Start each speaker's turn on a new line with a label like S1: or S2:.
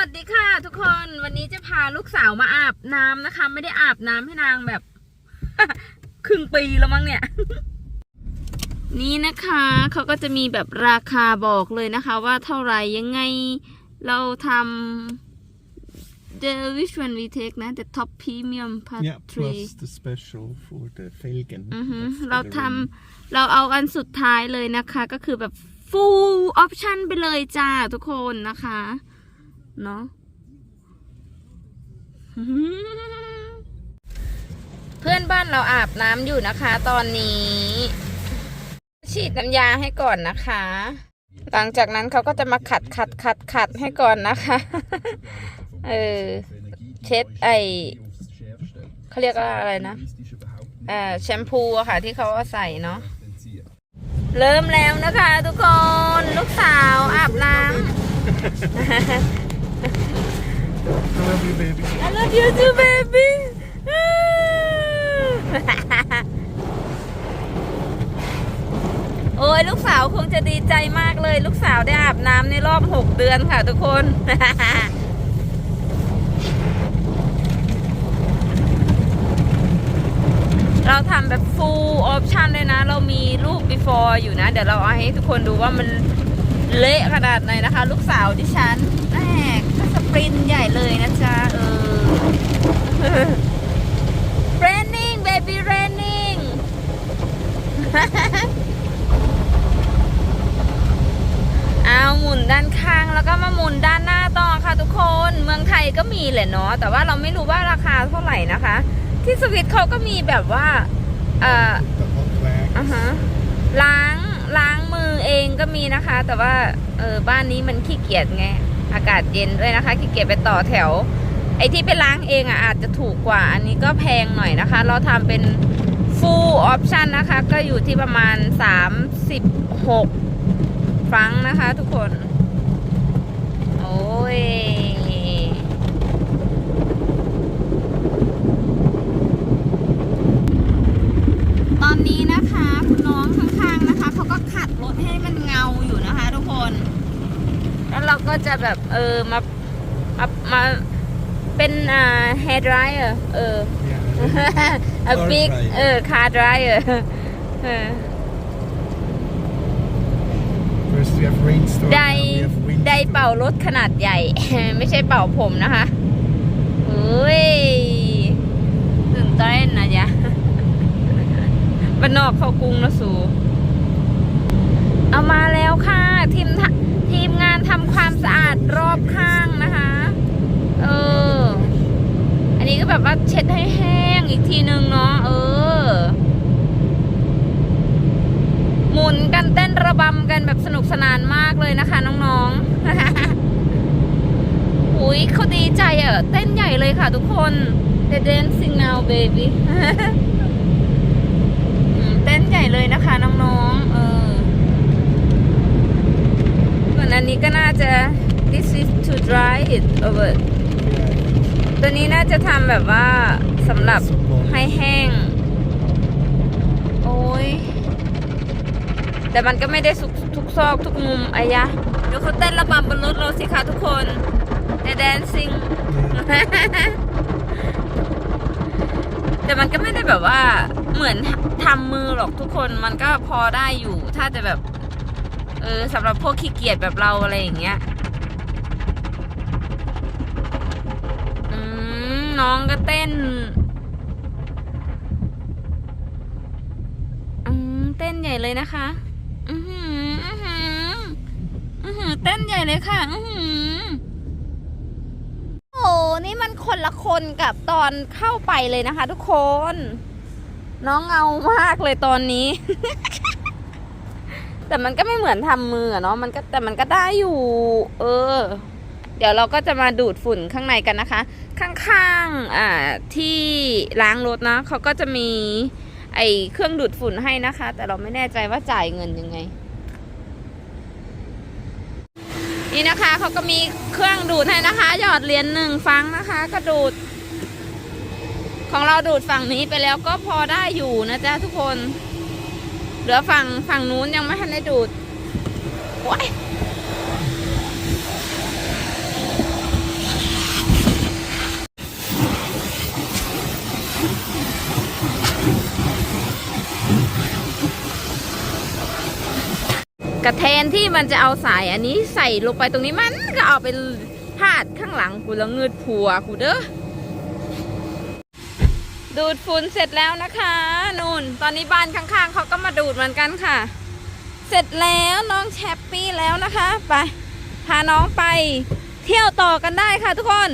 S1: วัสดีค่ะ ทุกคนวันนี้จะพาลูกสาวมาอาบน้ำนะคะ ไม่ได้อาบน้ำให้นางแบบ ครึ่งปีแล้วมั้งเนี่ย นี่นะคะเขาก็จะมีแบบราคาบอกเลยนะคะ ว่าเท่าไหร่ยังไงเราทำ the which one we take นะ the top premium part
S2: Yeah,
S1: three
S2: plus the special for the Felgen.
S1: อือฮึ
S2: That's for
S1: เรา
S2: the
S1: ท
S2: rim. ำ
S1: เราเอาอันสุดท้ายเลยนะคะ ก็คือแบบ full option ไปเลยจ้าทุกคนนะคะ เนาะเพื่อนบ้านเราอาบน้ำอยู่นะคะ ตอนนี้ ฉีดน้ำยาให้ก่อนนะคะ หลังจากนั้นเขาก็จะมาขัดขัดขัดขัดให้ก่อนนะคะ เออ เช็ดไอเขาเรียกว่าอะไรนะเออแชมพูอะค่ะ ที่เขาเอาใส่เนาะเริ่มแล้วนะคะ ทุกคน ลูกสาวอาบน้ำ
S2: I love you, baby.
S1: I love you too baby โอ้ยลูกสาวคงจะดีใจมากเลย ลูกสาวได้อาบน้ำในรอบหกเดือนค่ะทุกคน เราทำแบบ full option เลยนะ เรามีรูป before อยู่นะ เดี๋ยวเราเอาให้ทุกคนดูว่ามันเละขนาดไหนนะคะ ลูกสาวดิฉันแม่ก็ส ปรินต์ใหญ่เลยนะจ๊ะเออ raining baby raining เอาหมุนด้านข้างแล้วก็มาหมุนด้านหน้าต่อค่ะทุกคน เมืองไทยก็มีแหละเนาะแต่ว่าเราไม่รู้ว่าราคาเท่าไหร่นะคะ ที่สวิตเขาก็มีแบบว่า เอ่อ
S2: The hot wax.
S1: อ่าฮะล้างล้างมือเองก็มีนะคะ แต่ว่าเออบ้านนี้มันขี้เกียจไง อากาศเย็นด้วยนะคะขี้เกียจไปต่อแถว ไอที่ไปล้างเองอะอาจจะถูกกว่า อันนี้ก็แพงหน่อยนะคะ เราทำเป็น full option นะคะ ก็อยู่ที่ประมาณ 36 ฟรังก์นะคะทุกคน โอ้ย ตอนนี้นะคะคุณน้องข้างๆนะคะเขาก็ขัดรถให้มันเงาอยู่นะคะทุกคน แล้วเรา ก็จะแบบเออมามามาเป็นอ่า hair dryer เออ
S2: Yeah.
S1: a big
S2: dryer
S1: เออ car dryer เออ
S2: First we have rainstorm.
S1: ได
S2: now we have wind
S1: ไดเป่ารถขนาดใหญ่ ไม่ใช่เป่าผมนะคะเฮ้ยตื่นเต้นนะจ๊ะบ้านนอกเข้ากรุงนะสู เอามาแล้วค่ะทีม รอบข้างนะคะ เออ อันนี้ก็แบบว่าเช็ดให้แห้งอีกทีนึงเนาะ เออ หมุนกันเต้นระบำกันแบบสนุกสนานมากเลยนะคะ น้องๆอุ้ยเขาดีใจอะเต้นใหญ่เลยค่ะทุกคน The dancing now baby เต้นใหญ่เลยนะคะน้องๆ เออส่วนอันนี้ก็น่าจะ this is to dry it over
S2: Yeah,
S1: ตัวนี้น่าจะทำแบบว่าสำหรับ
S2: Support.
S1: ให้แห้ง โอ้ย แต่มันก็ไม่ได้ทุกทุกซอกทุกมุมอายะเดี๋ยวเขาเต้นระบำบนรถเราสิคะทุกคนแต่แดนซิงแต่มันก็ไม่ได้แบบว่าเหมือนทำมือหรอกทุกคนมันก็พอได้อยู่ ถ้าจะแบบ เออสำหรับพวกขี้เกียจแบบเราอะไรอย่างเงี้ย น้องก็เต้นอืมเต้นใหญ่เลยนะคะ อือหืออือหืออือหือเต้นใหญ่เลยค่ะ อือหือโอ้นี่มันคนละคนกับตอนเข้าไปเลยนะคะ ทุกคน น้องเงามากเลยตอนนี้ แต่มันก็ไม่เหมือนทำมือเนาะ มันก็แต่มันก็ได้อยู่ เออ เดี๋ยวเราก็จะมาดูดฝุ่นข้างในกันนะคะ ข้างๆอ่าที่ล้างรถนะเขาก็จะมีไอเครื่องดูดฝุ่นให้นะคะ แต่เราไม่แน่ใจว่าจ่ายเงินยังไง นี่นะคะเขาก็มีเครื่องดูดให้นะคะ หยอดเหรียญหนึ่งฟังนะคะ ก็ดูด ของเราดูดฝั่งนี้ไปแล้วก็พอได้อยู่นะจ๊ะทุกคน เหลือฝั่งฝั่งนู้นยังไม่ทันได้ดูดว้าย กระแทนที่มันจะเอาสายอันนี้ใส่ลงไปตรงนี้มันก็เอาไปพาดข้างหลังกูแล้วเงืดผัวกูเด้อดูดฝุ่นเสร็จแล้วนะคะนู่น ตอนนี้บ้านข้างๆเขาก็มาดูดเหมือนกันค่ะ เสร็จแล้วน้องแชปปี้แล้วนะคะ ไป พาน้องไป เที่ยวต่อกันได้ค่ะทุกคน